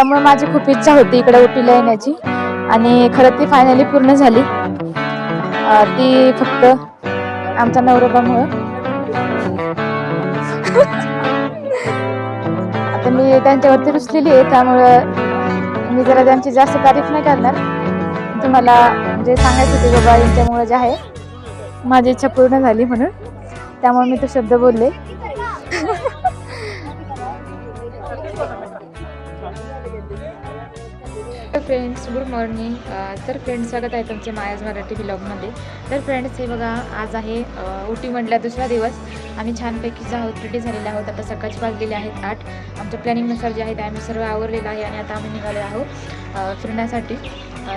त्यामुळे माझी खूप इच्छा होती इकडे उटीला येण्याची. आणि खरं ती फायनली पूर्ण झाली. ती फक्त आमच्या नवरोबामुळं. आता मी त्यांच्यावरती रुचलेली आहे त्यामुळं मी जरा त्यांची जास्त तारीफ नाही करणार. तुम्हाला म्हणजे सांगायचं होते बाबा यांच्यामुळे जे आहे माझी इच्छा पूर्ण झाली म्हणून. त्यामुळे मी तो शब्द बोलले. Good morning. तर फ्रेंड्स स्वागत आहे तुमचे मायाज मराठी ब्लॉगमध्ये. तर फ्रेंड्स हे बघा आज आहे उटी म्हटल्या दुसरा दिवस. आम्ही छानपैकी जे आहोत रेडी झालेले आहोत. आता सकाळची वाजलेले आहेत आठ. आमच्या प्लॅनिंगनुसार जे आहे ते आम्ही सर्व आवरलेलं आहे आणि आता आम्ही निघालो आहोत फिरण्यासाठी.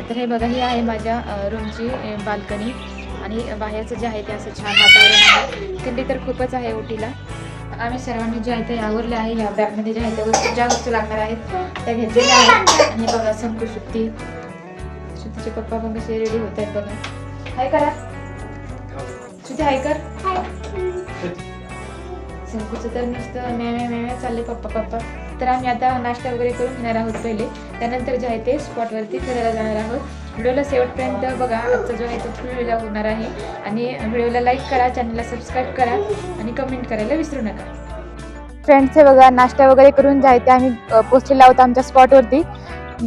तर हे बघा ही आहे माझ्या रूमची बाल्कनी. आणि बाहेरचं जे आहे ते असं छान वातावरण आहे. थंडी तर खूपच आहे उटीला आम्ही सर्वांनी जे आहे ते आवरले आहे या बॅगमध्ये जे आहे त्या वस्तू ज्या वस्तू लागणार आहेत त्या घेतलेल्या आहेत. आणि बघा संकू शुद्धी शुद्धीचे पप्पा पण कसे रेडी होत आहेत बघा. हाय करा. शुद्धी हाय कर. संकूचं तर नुसतं म्या म्या चालले पप्पा पप्पा. तर आम्ही आता नाश्ता वगैरे करून घेणार आहोत पहिले. त्यानंतर जे आहे ते स्पॉटवरती फिरायला जाणार आहोत. व्हिडिओला शेवटपर्यंत बघा. आजचा जो आहे तो फुल व्हिडिओ होणार आहे. आणि व्हिडिओला लाईक करा चॅनलला सबस्क्राईब करा आणि कमेंट करायला विसरू नका. फ्रेंड्स हे बघा नाश्ता वगैरे करून जे आहे ते आम्ही अ, पोहोचलेलो आहोत आमच्या स्पॉटवरती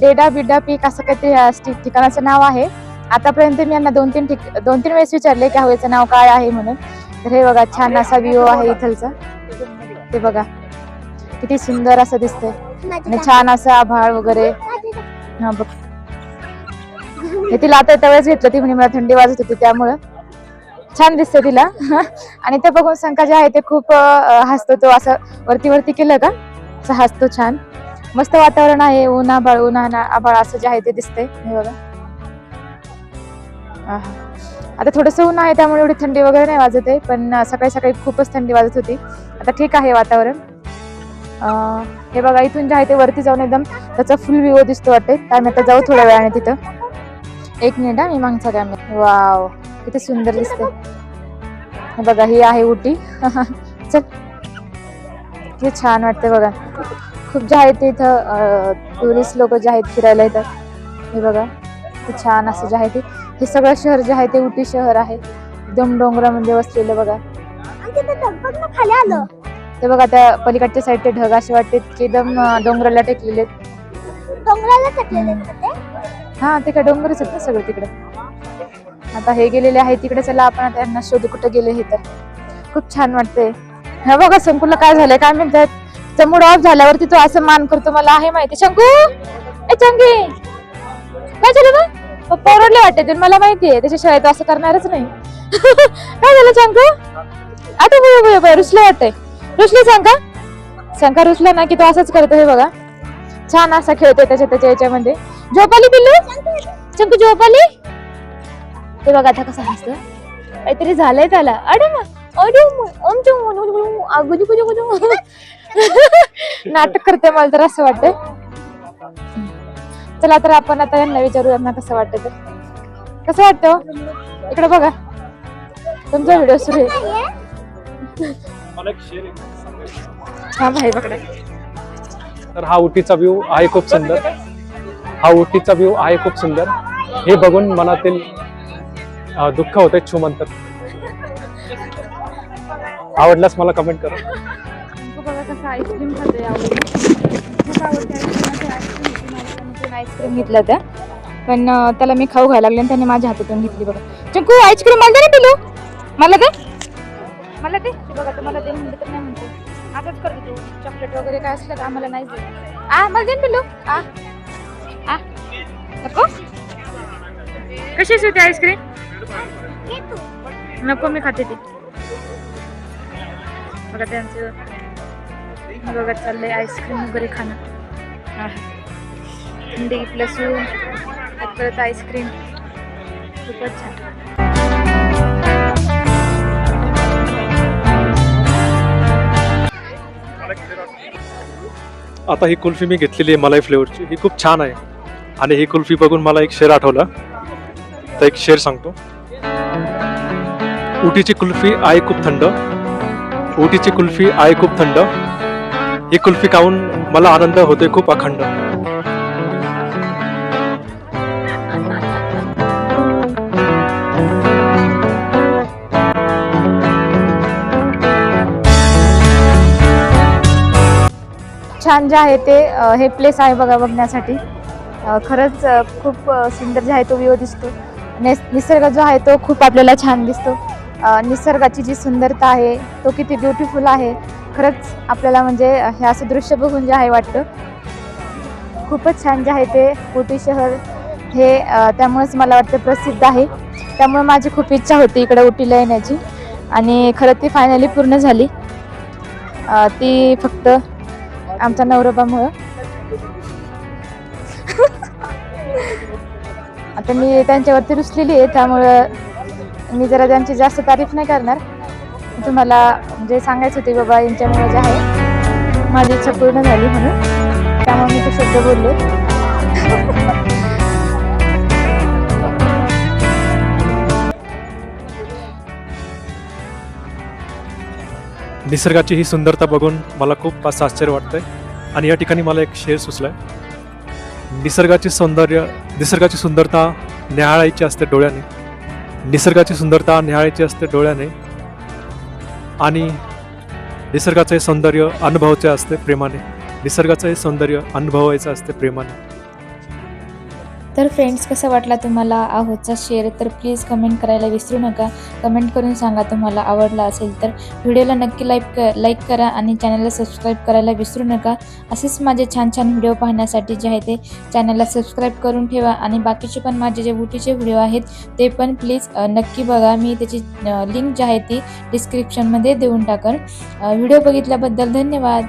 डेडा बिडा पीक असं काहीतरी ठिकाणाचं नाव आहे. आतापर्यंत मी यांना दोन तीन ठिक दोन तीन वेळेस विचारले की हवेचं नाव काय आहे? म्हणून. तर हे बघा छान असा व्ह्यू आहे इथलचा. ते बघा. किती सुंदर असं दिसतंय. आणि छान असं आभाळ वगैरे. हा बघ. हे तिला आता त्यावेळेस घेतलं ती म्हणे मला थंडी वाजत होती त्यामुळं. छान दिसते तिला. आणि ते बघून संका जे आहे ते खूप हसतो तो. असं वरती वरती केलं का? असं हसतो छान. मस्त वातावरण आहे ऊन आभाळ ऊन आबाळ आभाळ असं जे आहे ते दिसतंय. हे बघा. आता थोडंसं ऊन आहे त्यामुळे एवढी थंडी वगैरे नाही वाजत आहे पण सकाळी सकाळी खूपच थंडी वाजत होती. आता ठीक आहे वातावरण. हे बघा इथून जे आहे ते वरती जाऊन एकदम त्याचा फुल व्ह्यू दिसतो वाटते तर आम्ही आता जाऊ थोड्या वेळाने तिथं. एक मिनिट मी मागचा कॅमेरा वाव किती सुंदर दिसते बघा ही आहे उटी चल. किती छान वाटते बघा. खूप जे आहे ते इथं टुरिस्ट लोक जे आहेत फिरायला येतात. हे बघा किती छान असं जे आहे ते. हे सगळं शहर जे आहे ते उटी शहर आहे. एकदम डोंगरामध्ये वसलेलं बघा. ते बघा त्या पलीकडच्या साईडचे ढग असे वाटते की एकदम डोंगराला टेकलेले आहेत. डोंगराला टाकलेले आहेत हा ते काय डोंगरच आहेत ना सगळं तिकडे. आता हे गेलेले आहे तिकडे चला आपण आता यांना शोधू कुठे गेले हे तर. खूप छान वाटते हा बघा शंकूला काय झालंय काय म्हणतात मूड ऑफ झाल्यावरती तो असं मान करतो मला आहे माहिती. शंकू! ए चंगी! काय झालं ना पप्पा ओरडले वाटते मला माहिती आहे. त्याच्याशिवाय तो असं करणारच नाही. काय झालं शंकू? आता बघ बघ बघ रुसले वाटतंय. रुसले शंका? शंका रुसला ना की तो असंच करतो हे बघा. छान असा खेळतोय त्याच्या त्याच्या याच्यामध्ये. झोपाली पिल्लू? चंकू झोपाली? ते बघा आता कसं हसतं. काहीतरी झालंय त्याला. अरे अरे गुदी. नाटक करते मला तर असं वाटतंय. चला तर आपण आता यांना विचारू यांना कसं वाटतं तर कसं वाटतं हो? इकडे बघा. तुमचा व्हिडिओ सुरू आहे. हा भाई पकडा. तर हा उटीचा व्ह्यू आहे खूप सुंदर. हा उटीचा व्ह्यू आहे खूप सुंदर. हे बघून मनातील दुःख होते छुमंतर आवडल्यास मला कमेंट करा आईस्क्रीम खाते आईस्क्रीम घेतल्या त्या. पण त्याला मी खाऊ घायला लागले आणि त्याने माझ्या हातातून घेतली बघा. चंकू आईस्क्रीम मला नाही ना पिलू. मला दे. मला दे. ते बघा तुम्हाला दे म्हणते तर नाही म्हणते. आताच करतो तू. चॉकलेट वगैरे काय असलं तर आम्हाला नाही दे. आ मला दे ना पिलू. आ. नको? कशी होती आईस्क्रीम? नको मी खाते ती. बघा त्यांचं बघा चाललंय आईस्क्रीम वगैरे खाणं. थंडी प्लस ऊन परत आईस्क्रीम. खूपच छान. आता ही कुल्फी मी घेतलेली आहे मलाई फ्लेवरची. ही खूप छान आहे. आणि ही कुल्फी बघून मला एक शेर आठवला. तर एक शेर सांगतो. उटीची कुल्फी आहे खूप थंड. उटीची कुल्फी आहे खूप थंड. ही कुल्फी खाऊन मला आनंद होते खूप अखंड. छान जे आहे ते हे प्लेस आहे बघा बघण्यासाठी. खरंच खूप सुंदर जे आहे तो व्ह्यू दिसतो. नेस निसर्ग जो आहे तो खूप आपल्याला छान दिसतो. निसर्गाची जी सुंदरता आहे तो किती ब्युटिफुल आहे. खरंच आपल्याला म्हणजे हे असं दृश्य बघून जे आहे वाटतं. खूपच छान जे आहे ते उटी शहर हे त्यामुळेच मला वाटतं प्रसिद्ध आहे. त्यामुळे माझी खूप इच्छा होती इकडे उटीला येण्याची. आणि खरं ती फायनली पूर्ण झाली. ती फक्त आमच्या नवरोबामुळं. आता मी त्यांच्यावरती रुसलेली आहे त्यामुळं मी जरा त्यांची जास्त तारीफ नाही करणार. तुम्हाला जे सांगायचं होते बाबा यांच्यामुळे जे आहे माझी इच्छा पूर्ण झाली म्हणून. त्यामुळे मी ते शब्द बोलले. निसर्गाची ही सुंदरता बघून मला खूप असं आश्चर्य वाटतंय. आणि या ठिकाणी मला एक शेर सुचलाय. निसर्गाचे सौंदर्य निसर्गाची सुंदरता न्याहाळायची असते डोळ्याने. निसर्गाची सुंदरता न्याहाळायची असते डोळ्याने. आणि निसर्गाचं हे सौंदर्य अनुभवायचे असते प्रेमाने. निसर्गाचं हे सौंदर्य अनुभवायचं असते प्रेमाने. तर फ्रेंड्स कसा वाटला तुम्हाला आहोतचा शेअर तर प्लीज कमेंट करायला विसरू नका. कमेंट करून सांगा तुम्हाला आवडला असेल तर. व्हिडिओला नक्की लाईक क लाईक करा आणि चॅनलला सबस्क्राईब करायला विसरू नका. असेच माझे छान छान व्हिडिओ पाहण्यासाठी जे आहे ते चॅनलला सबस्क्राईब करून ठेवा आणि बाकीचे पण माझे जे बुटीचे व्हिडिओ आहेत ते पण प्लीज नक्की बघा. मी त्याची लिंक जी आहे ती डिस्क्रिप्शनमध्ये देऊन टाकन. व्हिडिओ बघितल्याबद्दल धन्यवाद.